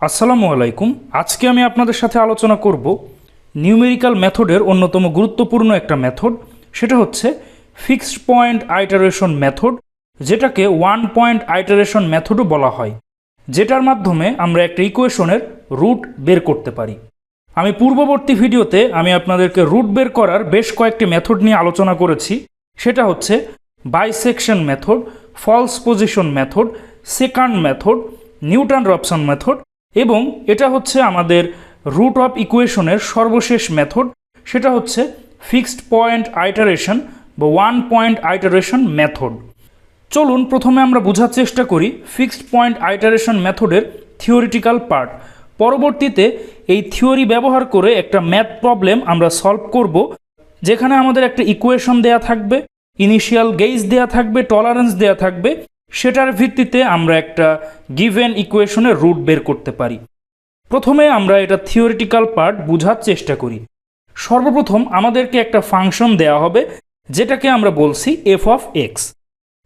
আসসালামু আলাইকুম। আজকে আমি আপনাদের সাথে আলোচনা করব নিউমেরিক্যাল মেথডের অন্যতম গুরুত্বপূর্ণ একটা মেথড। সেটা হচ্ছে ফিক্সড পয়েন্ট আইটারেশন মেথড, যেটাকে ওয়ান পয়েন্ট আইটারেশন মেথডও বলা হয়, যেটার মাধ্যমে আমরা একটা ইকুয়েশনের রুট বের করতে পারি। আমি পূর্ববর্তী ভিডিওতে আমি আপনাদেরকে রুট বের করার বেশ কয়েকটি মেথড নিয়ে আলোচনা করেছি। সেটা হচ্ছে bisection method, false position method, secant method, Newton Raphson method এবং এটা হচ্ছে আমাদের রুট অফ ইকুয়েশনের সর্বশেষ মেথড সেটা হচ্ছে ফিক্সড পয়েন্ট আইটারেশন বা ওয়ান পয়েন্ট আইটারেশন মেথড চলুন প্রথমে আমরা বোঝার চেষ্টা করি ফিক্সড পয়েন্ট আইটারেশন মেথডের থিওরিটিক্যাল পার্ট পরবর্তীতে এই থিওরি ব্যবহার করে একটা ম্যাথ প্রবলেম আমরা সলভ করব, যেখানে আমাদের একটা ইকুয়েশন দেয়া থাকবে ইনিশিয়াল গেইজ দেয়া থাকবে টলারেন্স দেয়া থাকবে সেটার ভিত্তিতে আমরা একটা গিভেন ইকুয়েশনের রুট বের করতে পারি। প্রথমে আমরা এটা থিওরিটিক্যাল পার্ট বোঝার চেষ্টা করি। সর্বপ্রথম আমাদেরকে একটা ফাংশন দেয়া হবে, যেটাকে আমরা বলছি এফ অফ এক্স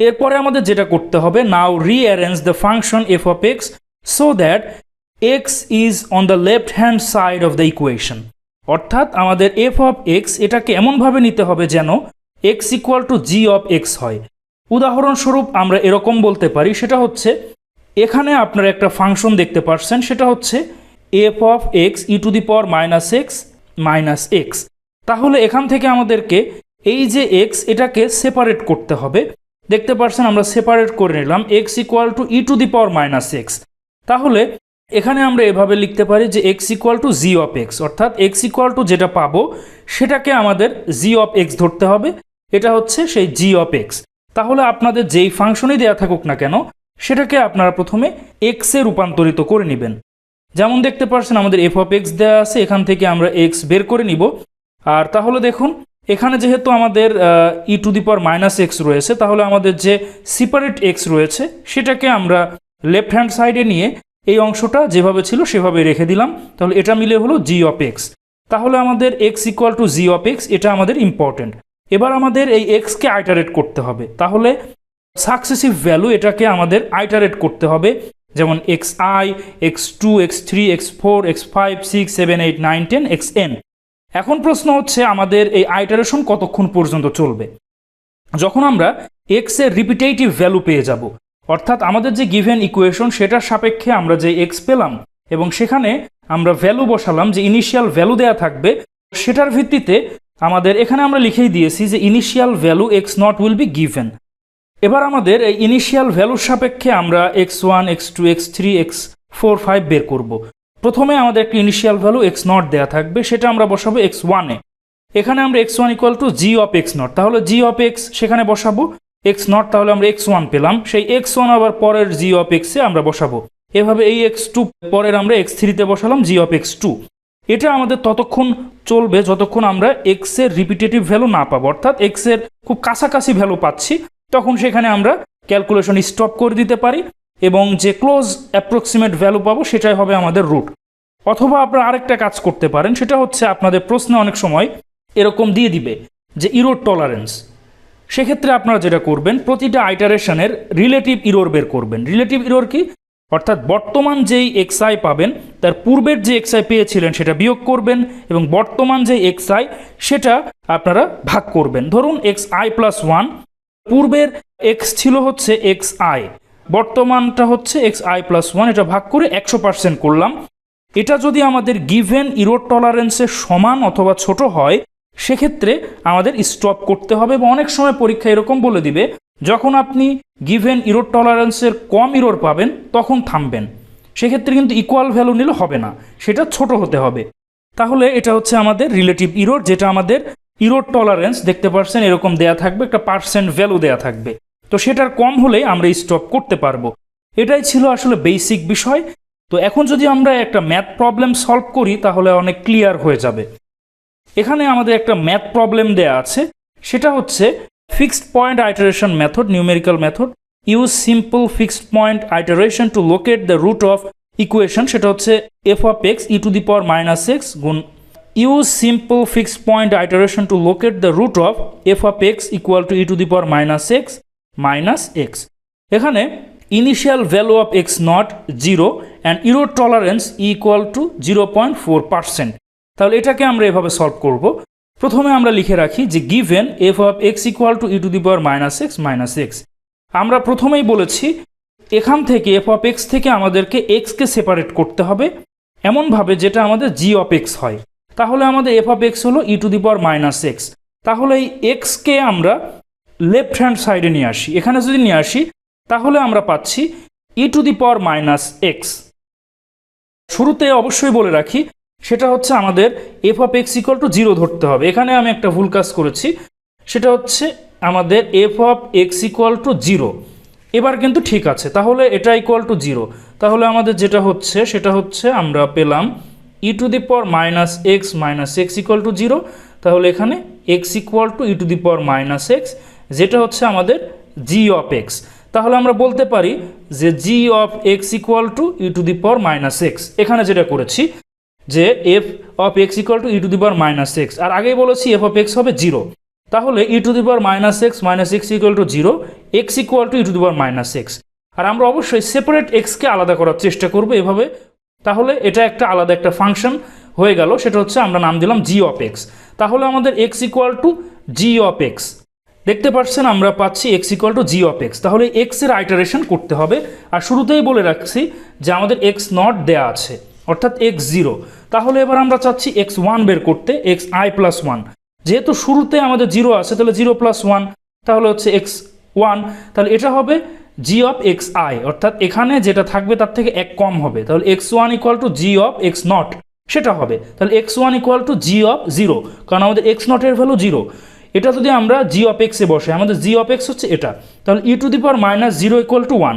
এরপরে আমাদের যেটা করতে হবে, now rearrange the function f of x so that x is on the left hand side of the equation অর্থাৎ আমাদের এফ অফ এক্স এটাকে এমনভাবে নিতে হবে যেন x equal to g of x হয়। উদাহরণস্বরূপ আমরা এরকম বলতে পারি, সেটা হচ্ছে, এখানে আপনারা একটা ফাংশন দেখতে পাচ্ছেন সেটা হচ্ছে f of x e to the power minus x minus x তাহলে এখান থেকে আমাদেরকে এই যে এক্স এটাকে সেপারেট করতে হবে। দেখতে পাচ্ছেন আমরা সেপারেট করে নিলাম x equal to e to the power minus x তাহলে এখানে আমরা এভাবে লিখতে পারি যে x equal to g of x অর্থাৎ এক্স ইকুয়াল টু যেটা পাবো, সেটাকে আমাদের জি অফ এক্স ধরতে হবে। এটা হচ্ছে সেই জি অফ এক্স তাহলে আপনাদের যেই ফাংশনই দেওয়া থাকুক না কেন, সেটাকে আপনারা প্রথমে এক্সে রূপান্তরিত করে নেবেন। যেমন দেখতে পাচ্ছেন আমাদের এফ অফ এক্স দেওয়া আছে, এখান থেকে আমরা এক্স বের করে নিব। আর তাহলে দেখুন, এখানে যেহেতু আমাদের e to the power minus x রয়েছে, তাহলে আমাদের যে সিপারেট এক্স রয়েছে, সেটাকে আমরা লেফট হ্যান্ড সাইডে নিয়ে এই অংশটা যেভাবে ছিল সেভাবে রেখে দিলাম। তাহলে এটা মিলে হলো জি অফ এক্স তাহলে আমাদের x equal to g of x এটা আমাদের ইম্পর্টেন্ট এবার আমাদের এই এক্সকে আইটারেট করতে হবে। তাহলে সাকসেসিভ ভ্যালু এটাকে আমাদের আইটারেট করতে হবে। যেমন x i x two x three x four x five six seven eight nine ten x n এখন প্রশ্ন হচ্ছে আমাদের এই আইটারেশন কতক্ষণ পর্যন্ত চলবে? যখন আমরা এক্সের রিপিটেটিভ ভ্যালু পেয়ে যাব, অর্থাৎ আমাদের যে গিভেন ইকুয়েশন সেটার সাপেক্ষে আমরা যে এক্স পেলাম এবং সেখানে আমরা ভ্যালু বসালাম, যে ইনিশিয়াল ভ্যালু দেয়া থাকবে, সেটার ভিত্তিতে আমাদের এখানে আমরা লিখেই দিয়েছি যে initial value x naught will be given এবার আমাদের এই ইনিশিয়াল ভ্যালুর সাপেক্ষে আমরা x one x two x three x four five বের করব। প্রথমে আমাদের একটা ইনিশিয়াল ভ্যালু এক্স নট দেওয়া থাকবে, সেটা আমরা বসাবো এক্স ওয়ানে এখানে আমরা x one equal to g of x naught তাহলে জি অফ এক্স সেখানে বসাবো এক্স নট তাহলে আমরা এক্স ওয়ান পেলাম, সেই এক্স ওয়ান আবার পরের জি অফ এক্সে আমরা বসাবো। এভাবে এই এক্স টু পরের আমরা এক্স থ্রিতে বসালাম জি অফ এক্স টু এটা আমাদের ততক্ষণ চলবে যতক্ষণ আমরা এক্সের রিপিটেটিভ ভ্যালু না পাবো। অর্থাৎ এক্সের খুব কাছাকাছি ভ্যালু পাচ্ছি, তখন সেখানে আমরা ক্যালকুলেশন স্টপ করে দিতে পারি এবং যে ক্লোজ অ্যাপ্রক্সিমেট ভ্যালু পাবো সেটাই হবে আমাদের রুট অথবা আপনারা আরেকটা কাজ করতে পারেন, সেটা হচ্ছে আপনাদের প্রশ্নে অনেক সময় এরকম দিয়ে দিবে যে ইরোর টলারেন্স সেক্ষেত্রে আপনারা যেটা করবেন, প্রতিটা আইটারেশনের রিলেটিভ ইরোর বের করবেন। রিলেটিভ ইরোর কি? অর্থাৎ বর্তমান যেই এক্সআই পাবেন, তার পূর্বের যে এক্সআই পেয়েছিলেন সেটা বিয়োগ করবেন এবং বর্তমান যে এক্সআই সেটা আপনারা ভাগ করবেন। ধরুন এক্স আই প্লাস ওয়ান পূর্বের এক্স ছিল হচ্ছে এক্স আই বর্তমানটা হচ্ছে এক্স আই প্লাস ওয়ান এটা ভাগ করে একশো পার্সেন্ট করলাম। এটা যদি আমাদের গিভেন ইরোর টলারেন্সের সমান অথবা ছোট হয়, সেক্ষেত্রে আমাদের স্টপ করতে হবে বা অনেক সময় পরীক্ষা এরকম বলে দিবে যখন আপনি গিভেন ইরোর টলারেন্সের কম ইরোর পাবেন, তখন থামবেন। সেক্ষেত্রে কিন্তু ইকুয়াল ভ্যালু নিলে হবে না, সেটা ছোট হতে হবে। তাহলে এটা হচ্ছে আমাদের রিলেটিভ ইরোর যেটা আমাদের ইরোর টলারেন্স দেখতে পাচ্ছেন এরকম দেয়া থাকবে, একটা পার্সেন্ট ভ্যালু দেয়া থাকবে। তো সেটার কম হলে আমরা স্টপ করতে পারব। এটাই ছিল আসলে বেসিক বিষয়। তো এখন যদি আমরা একটা ম্যাথ প্রবলেম সলভ করি, তাহলে অনেক ক্লিয়ার হয়ে যাবে। এখানে আমাদের একটা ম্যাথ প্রবলেম দেয়া আছে, সেটা হচ্ছে fixed point iteration method numerical method use simple fixed point iteration to locate the root of equation সেটা হচ্ছে f of x e to the power minus x গুণ use simple fixed point iteration to locate the root of f of x equal to e to the power minus x minus x এখানে initial value of x naught zero and error tolerance equal to zero point four percent তাহলে এটাকে আমরা এভাবে solve করব। প্রথমে আমরা লিখে রাখি যে given f of x equal to e to the power minus x minus x আমরা প্রথমেই বলেছি, এখান থেকে এফ অফ এক্স থেকে আমাদেরকে এক্সকে সেপারেট করতে হবে, এমনভাবে যেটা আমাদের জি অফ এক্স হয়। তাহলে আমাদের এফ অফ এক্স হলো e to the power minus x তাহলে এই এক্সকে আমরা লেফট হ্যান্ড সাইডে নিয়ে আসি। এখানে যদি নিয়ে আসি, তাহলে আমরা পাচ্ছি e to the power minus x শুরুতে অবশ্যই বলে রাখি সেটা হচ্ছে আমাদের f of x equal to zero ধরতে হবে। এখানে আমি একটা ভুল কাজ করেছি। সেটা হচ্ছে আমাদের f of x equal to zero এবার কিন্তু ঠিক আছে, তাহলে এটা ইকুয়াল টু জিরো তাহলে আমাদের যেটা হচ্ছে, সেটা হচ্ছে আমরা পেলাম e to the power minus x minus x equal to zero তাহলে এখানে x equal to e to the power minus x যেটা হচ্ছে আমাদের জি অফ এক্স তাহলে আমরা বলতে পারি যে g of x equal to e to the power minus x এখানে যেটা করেছি যে f of x equal to e to the power minus x আর আগেই বলেছি এফ অফ এক্স হবে জিরো তাহলে e to the power minus x minus x equal to zero x equal to e to the power minus x আর আমরা অবশ্যই separate এক্সকে আলাদা করার চেষ্টা করব এভাবে। তাহলে এটা একটা আলাদা একটা ফাংশন হয়ে গেল, সেটা হচ্ছে আমরা নাম দিলাম জি অফ এক্স তাহলে আমাদের x equal to g of x দেখতে পাচ্ছেন আমরা পাচ্ছি x equal to g of x তাহলে এক্সের আইটারেশন করতে হবে। আর শুরুতেই বলে রাখছি যে আমাদের এক্স নট দেয়া আছে। অর্থাৎ এক্স জিরো তাহলে এবার আমরা চাচ্ছি এক্স ওয়ান বের করতে এক্স আই প্লাস ওয়ান যেহেতু শুরুতে আমাদের জিরো আছে, তাহলে জিরো প্লাস ওয়ান তাহলে হচ্ছে এক্স ওয়ান তাহলে এটা হবে জি অফ এক্স আই অর্থাৎ এখানে যেটা থাকবে তার থেকে এক কম হবে। তাহলে x one equal to g of x naught সেটা হবে। তাহলে x one equal to g of zero কারণ আমাদের এক্স নটের ভ্যালু জিরো এটা যদি আমরা জি অফ এক্সে বসে আমাদের জি অফ এক্স হচ্ছে এটা। তাহলে e to the power minus zero equal to one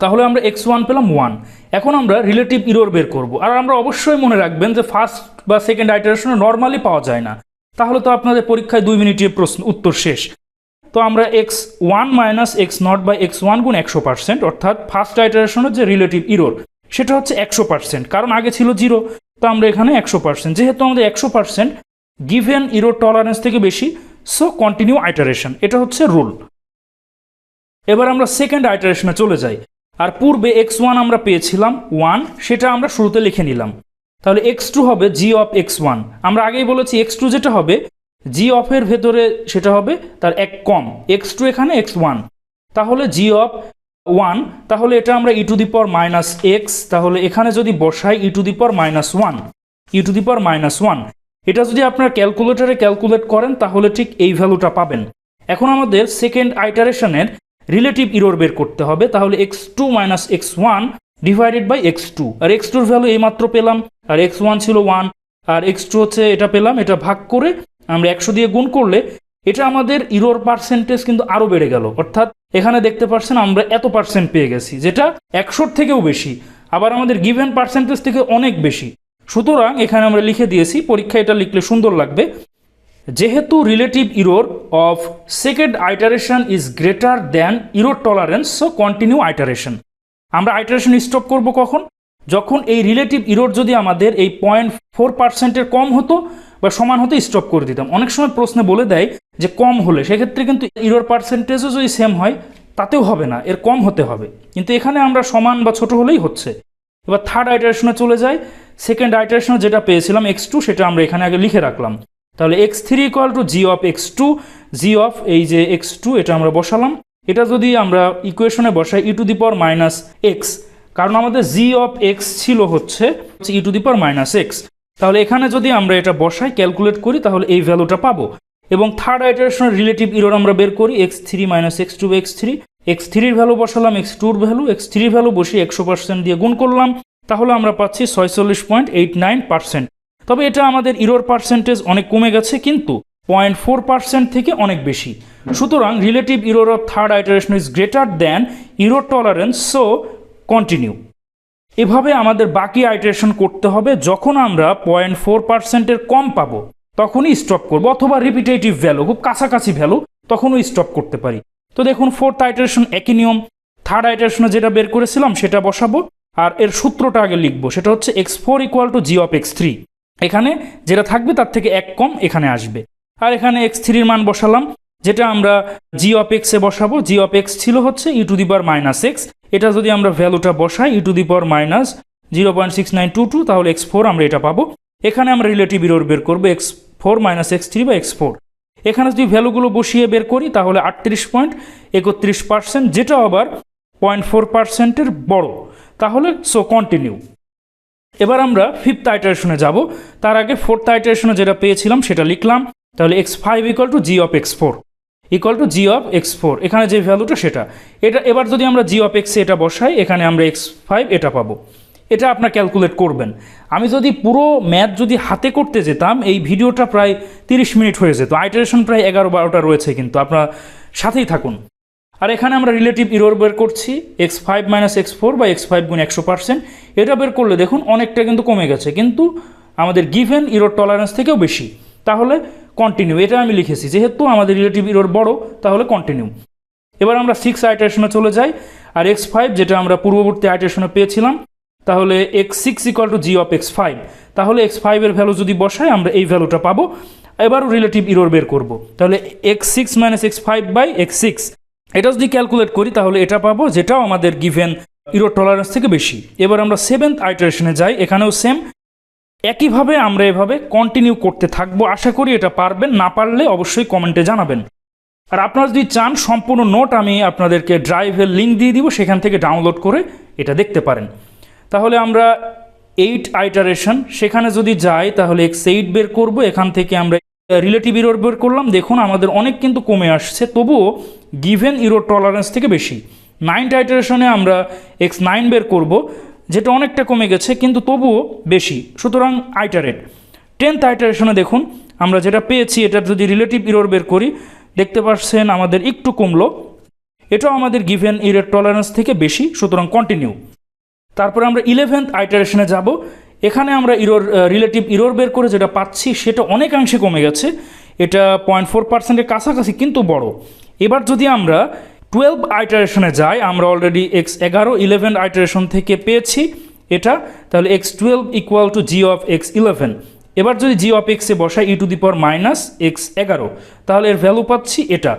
তাহলে আমরা এক্স ওয়ান পেলাম ওয়ান এখন আমরা রিলেটিভ ইরোর বের করব। আর আমরা অবশ্যই মনে রাখবেন যে ফার্স্ট বা সেকেন্ড আইটারেশনে নর্মালি পাওয়া যায় না। তাহলে তো আপনাদের পরীক্ষায় দুই মিনিটের প্রশ্ন, উত্তর শেষ। তো আমরা x one minus x naught by x one গুণ একশো পার্সেন্ট অর্থাৎ ফার্স্ট আইটারেশনের যে রিলেটিভ ইরোর সেটা হচ্ছে একশো পার্সেন্ট কারণ আগে ছিল জিরো তো আমরা এখানে একশো পার্সেন্ট যেহেতু আমাদের একশো পার্সেন্ট গিভেন ইরোর টলারেন্স থেকে বেশি সো কন্টিনিউ আইটারেশন এটা হচ্ছে রুল এবার আমরা সেকেন্ড আইটারেশনে চলে যাই। আর পূর্বে এক্স ওয়ান আমরা পেয়েছিলাম ওয়ান, সেটা আমরা শুরুতে লিখে নিলাম। তাহলে এক্স টু হবে জি অফ এক্স ওয়ান। আমরা আগেই বলেছি এক্স টু যেটা হবে, জি অফের ভেতরে সেটা হবে তার এক কম। এক্স টু এখানে এক্স ওয়ান। তাহলে জি অফ ওয়ান, তাহলে এটা আমরা e to the power minus x তাহলে এখানে যদি বসাই e to the power minus one e to the power minus one এটা যদি আপনার ক্যালকুলেটরে ক্যালকুলেট করেন, তাহলে ঠিক এই ভ্যালুটা পাবেন। এখন আমাদের সেকেন্ড আইটারেশনের রিলেটিভ ইরোর বের করতে হবে, তাহলে x two minus x one divided by x two R x টুর ভ্যালু এইমাত্র পেলাম, আর এক্স ওয়ান ছিল ওয়ান আর এক্স টু হচ্ছে এটা পেলাম, এটা ভাগ করে আমরা একশো দিয়ে গুণ করলে এটা আমাদের ইরোর পার্সেন্টেজ কিন্তু আরও বেড়ে গেল। অর্থাৎ এখানে দেখতে পাচ্ছেন আমরা এত পার্সেন্ট পেয়ে গেছি, যেটা একশোর থেকেও বেশি, আবার আমাদের গিভেন পার্সেন্টেজ থেকে অনেক বেশি। সুতরাং এখানে আমরা লিখে দিয়েছি পরীক্ষা এটা লিখলে সুন্দর লাগবে। যেহেতু relative error of second iteration is greater than error tolerance so continue iteration আমরা আইটারেশন স্টপ করব কখন? যখন এই রিলেটিভ ইরোর যদি আমাদের এই পয়েন্ট ফোর পার্সেন্টের কম হতো বা সমান হতে স্টপ করে দিতাম। অনেক সময় প্রশ্নে বলে দেয় যে কম হলে, সেক্ষেত্রে কিন্তু ইরোর পার্সেন্টেজও যদি সেম হয়, তাতেও হবে না, এর কম হতে হবে। কিন্তু এখানে আমরা সমান বা ছোট হলেই হচ্ছে। এবার থার্ড আইটারেশনে চলে যায় সেকেন্ড আইটারেশনে যেটা পেয়েছিলাম এক্স টু সেটা আমরা এখানে আগে লিখে রাখলাম। তাহলে x three equal to g of x two g of এই যে এক্স টু এটা আমরা বসালাম। এটা যদি আমরা ইকুয়েশনে বসাই e to the power minus x কারণ আমাদের জি অফ এক্স ছিল হচ্ছে e to the power minus x তাহলে এখানে যদি আমরা এটা বসাই ক্যালকুলেট করি, তাহলে এই ভ্যালুটা পাবো। এবং থার্ড আইটারেশনের রিলেটিভ ইরোর আমরা বের করি x three minus x two x three x থ্রির ভ্যালু বসালাম এক্স টুর ভ্যালু এক্স থ্রির ভ্যালু বসিয়ে একশো পার্সেন্ট দিয়ে গুণ করলাম। তাহলে আমরা পাচ্ছি ছয়চল্লিশ পয়েন্ট এইট নাইন পার্সেন্ট তবে এটা আমাদের ইরোর পার্সেন্টেজ অনেক কমে গেছে, কিন্তু পয়েন্ট ফোর পার্সেন্ট থেকে অনেক বেশি। সুতরাং relative error of third iteration is greater than error tolerance so continue এভাবে আমাদের বাকি আইটারেশন করতে হবে, যখন আমরা পয়েন্ট ফোর পার্সেন্টের কম পাবো, তখনই স্টপ করব, অথবা রিপিটেটিভ ভ্যালু খুব কাছাকাছি ভ্যালু তখনও স্টপ করতে পারি। তো দেখুন ফোর্থ আইটারেশন একই নিয়ম থার্ড আইটারেশনে যেটা বের করেছিলাম সেটা বসাবো, আর এর সূত্রটা আগে লিখব, সেটা হচ্ছে x four equal to g of x three এখানে যেটা থাকবে তার থেকে এক কম এখানে আসবে। আর এখানে এক্স থ্রির মান বসালাম, যেটা আমরা জি অফ এক্সে বসাবো। জি অফ এক্স ছিল হচ্ছে e to the power minus x এটা যদি আমরা ভ্যালুটা বসাই e to the power minus zero point six nine two two তাহলে এক্স ফোর আমরা এটা পাবো। এখানে আমরা রিলেটিভ ইরোর বের করব x four minus x three বা এক্স ফোর এখানে যদি ভ্যালুগুলো বসিয়ে বের করি, তাহলে আটত্রিশ পয়েন্ট একত্রিশ পার্সেন্ট যেটা আবার পয়েন্ট ফোর পার্সেন্টের বড়। তাহলে সো কন্টিনিউ এবার আমরা ফিফথ আইটারেশনে যাব। তার আগে ফোর্থ আইটারেশনে যেটা পেয়েছিলাম সেটা লিখলাম। তাহলে x five equal to g of x four equal to g of x four এখানে যে ভ্যালুটা সেটা। এটা এবার যদি আমরা জি অফ এক্সে এটা বসাই, এখানে আমরা এক্স ফাইভ এটা পাবো। এটা আপনার ক্যালকুলেট করবেন। আমি যদি পুরো ম্যাথ যদি হাতে করতে যেতাম, এই ভিডিওটা প্রায় তিরিশ মিনিট হয়ে যেত। আইটারেশন প্রায় এগারো বারোটা রয়েছে কিন্তু। আপনার সাথেই থাকুন। আর এখানে আমরা রিলেটিভ ইরোর বের করছি x five minus x four বা এক্স ফাইভ গুণ একশো পার্সেন্ট এটা বের করলে দেখুন অনেকটা কিন্তু কমে গেছে, কিন্তু আমাদের গিভেন ইরোর টলারেন্স থেকেও বেশি। তাহলে কন্টিনিউ এটা আমি লিখেছি, যেহেতু আমাদের রিলেটিভ ইরোর বড়, তাহলে কন্টিনিউ এবার আমরা সিক্স আইটারেশনে চলে যাই, আর এক্স ফাইভ যেটা আমরা পূর্ববর্তী আইটারেশনে পেয়েছিলাম, তাহলে x six equal to g of x five তাহলে এক্স ফাইভের ভ্যালু যদি বসাই, আমরা এই ভ্যালুটা পাবো। এবারও রিলেটিভ ইরোর বের করব। তাহলে x six minus x five by x six এটা যদি ক্যালকুলেট করি, তাহলে এটা পাবো যেটাও আমাদের গিভেন ইরো টলারেন্স থেকে বেশি। এবার আমরা সেভেন্থ আইটারেশনে যাই, এখানেও সেম একইভাবে আমরা এভাবে কন্টিনিউ করতে থাকব। আশা করি এটা পারবেন, না পারলে অবশ্যই কমেন্টে জানাবেন। আর আপনারা যদি চান, সম্পূর্ণ নোট আমি আপনাদেরকে ড্রাইভের লিঙ্ক দিয়ে দিব, সেখান থেকে ডাউনলোড করে এটা দেখতে পারেন। তাহলে আমরা এইট আইটারেশন সেখানে যদি যাই, তাহলে এক্স এইট বের করব। এখান থেকে আমরা রিলেটিভ ইরোর বের করলাম, দেখুন আমাদের অনেক কিন্তু কমে আসছে, তবুও গিভেন ইরোর টলারেন্স থেকে বেশি। নাইনথ আইটারেশনে আমরা এক্স নাইন বের করব, যেটা অনেকটা কমে গেছে, কিন্তু তবুও বেশি, সুতরাং আইটারেট টেন্থ আইটারেশনে দেখুন, আমরা যেটা পেয়েছি এটা যদি রিলেটিভ ইরোর বের করি, দেখতে পাচ্ছেন আমাদের একটু কমলো। এটাও আমাদের গিভেন ইরের টলারেন্স থেকে বেশি, সুতরাং কন্টিনিউ তারপরে আমরা ইলেভেন্থ আইটারেশনে যাব এখানে আমরা ইরোর রিলেটিভ ইরোর বের করে যেটা পাচ্ছি সেটা অনেকাংশে কমে গেছে। এটা পয়েন্ট ফোর পার্সেন্টের কাছাকাছি, কিন্তু বড়। এবার যদি আমরা টুয়েলভ আইটারেশনে যাই, আমরা অলরেডি এক্স এগারো ইলেভেন আইটারেশন থেকে পেয়েছি এটা, তাহলে x twelve equal to g of x eleven এবার যদি জি অফ এক্সে বসাই e to the power minus x এগারো, তাহলে এর ভ্যালু পাচ্ছি এটা।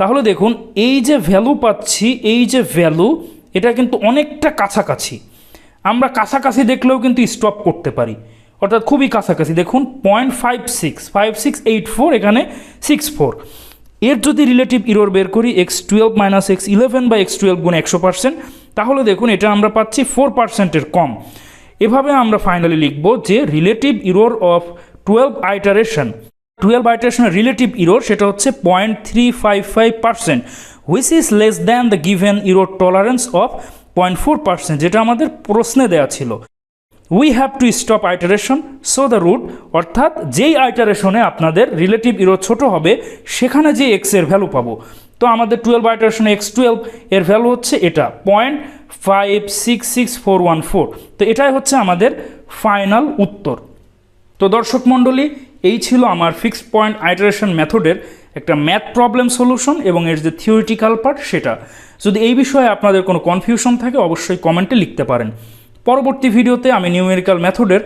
তাহলে দেখুন, এই যে ভ্যালু পাচ্ছি, এই যে ভ্যালু এটা কিন্তু অনেকটা কাছাকাছি। আমরা কাছাকাছি দেখলেও কিন্তু স্টপ করতে পারি। অর্থাৎ খুবই কাছাকাছি। দেখুন point five six five six eight four এখানে সিক্স ফোর এর যদি রিলেটিভ ইরোর বের করি x twelve minus x eleven বা এক্স টুয়েলভ গুণ একশো পার্সেন্ট তাহলে দেখুন, এটা আমরা পাচ্ছি ফোর পার্সেন্টের কম। এভাবে আমরা ফাইনালি লিখব যে relative error of twelve iteration twelve আইটারেশনের relative error সেটা হচ্ছে point three five five percent which is less than the given error tolerance of point four percent, যেটা আমাদের প্রশ্নে দেওয়া ছিল। We have to stop iteration so the root অর্থাৎ যেই আইটারেশনে আপনাদের রিলেটিভ ইরো ছোট হবে, সেখানে যে এক্সের ভ্যালু পাবো। তো আমাদের টুয়েলভ আইটারেশনে এক্স টুয়েলভ এর ভ্যালু হচ্ছে এটা point five six six four one four তো এটাই হচ্ছে আমাদের ফাইনাল উত্তর। তো দর্শক মণ্ডলী, এই ছিল আমার ফিক্সড পয়েন্ট আইটারেশন মেথডের একটা ম্যাথ প্রবলেম সলিউশন এবং এর যে থিওরিটিক্যাল পার্ট সেটা। যদি এই বিষয়ে আপনাদের কোনো কনফিউশন থাকে, অবশ্যই কমেন্টে লিখতে পারেন। পরবর্তী ভিডিওতে আমি নিউমেরিক্যাল মেথডের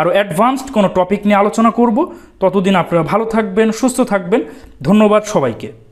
আরও অ্যাডভান্সড কোনো টপিক নিয়ে আলোচনা করব। ততদিন আপনারা ভালো থাকবেন, সুস্থ থাকবেন। ধন্যবাদ সবাইকে।